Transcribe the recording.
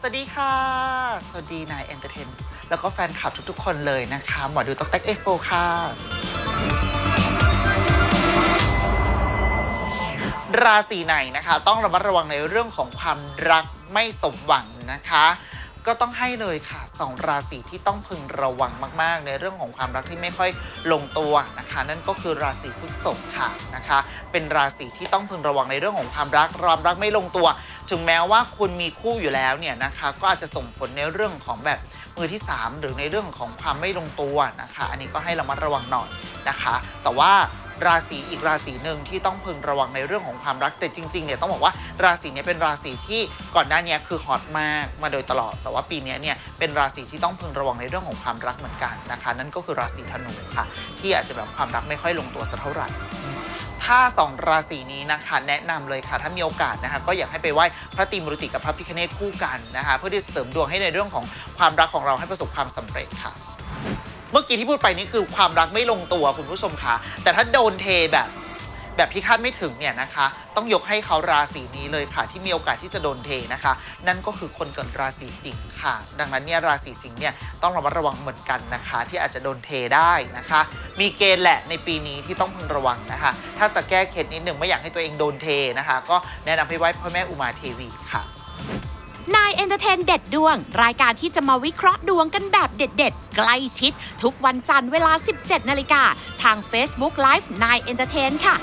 สวัสดีค่ะ สวัสดีนายเอนเตอร์เทน แล้วก็แฟนคลับทุกๆ คนเลยนะคะ หมอดูต๊อกแต๊กเอฟโฟค่ะ ราศีไหนนะคะ ต้องระมัดระวังในเรื่องของความรักไม่สมหวังนะคะ ก็ต้องให้เลยค่ะสองราศีที่ต้องพึงระวังมาก ๆ ในเรื่องของความรักที่ไม่ค่อยลงตัวนะคะ นั่นก็คือราศีพฤษภค่ะนะคะ เป็นราศีที่ต้องพึงระวังในเรื่องของความรักความรักไม่ลงตัว ถึงแม้ว่าคุณมีคู่อยู่แล้วเนี่ยนะคะก็อาจจะส่งผลในเรื่องของแบบมือที่ 3 หรือในเรื่องของความไม่ลงตัวนะคะ อันนี้ก็ให้ระมัดระวังหน่อยนะคะ แต่ว่าราศีอีกราศีหนึ่งที่ต้องพึงระวังในเรื่องของความรักแต่จริงๆเนี่ยต้องบอกว่าราศีนี้เป็นราศีที่ก่อนหน้านี้คือฮอตมากมาโดยตลอด แต่ว่าปีนี้เนี่ยเป็นราศีที่ต้องพึงระวังในเรื่องของความรักเหมือนกันนะคะ นั่นก็คือราศีธนูค่ะ ที่อาจจะแบบความรักไม่ค่อยลงตัวสักเท่าไหร่ ถ้าสองราศีนี้นะคะ แนะนำเลยค่ะ ถ้ามีโอกาสนะคะก็อยากให้ไปไหว้พระตรีมุรติกับพระพิคเนตคู่กันนะคะ เพื่อที่เสริมดวงให้ในเรื่องของความรักของเราให้ประสบความสำเร็จค่ะ เมื่อกี้ที่พูดไปนี่คือความรักไม่ลงตัวคุณผู้ชมคะแต่ถ้าโดนเทแบบ แบบที่คาดไม่ถึงเนี่ยนะคะ ต้องยกให้เขาราศีนี้เลยค่ะ ที่มีโอกาสที่จะโดนเทนะคะ นั่นก็คือคนเกิดราศีสิงค์ค่ะ ดังนั้นเนี่ยราศีสิงค์เนี่ยต้องระมัดระวังเหมือนกันนะคะ ที่อาจจะโดนเทได้นะคะ มีเกณฑ์แหละในปีนี้ที่ต้องพึงระวังนะคะ ถ้าจะแก้เคล็ดนิดหนึ่งไม่อยากให้ตัวเองโดนเทนะคะ ก็แนะนำให้ไหว้พ่อแม่อุมาเทวีค่ะนายเอนเตอร์เทนเด็ดดวง รายการที่จะมาวิเคราะห์ดวงกันแบบเด็ดๆ ใกล้ชิด ทุกวันจันทร์เวลา 17 นาฬิกา ทาง Facebook Live นายเอนเตอร์เทนค่ะ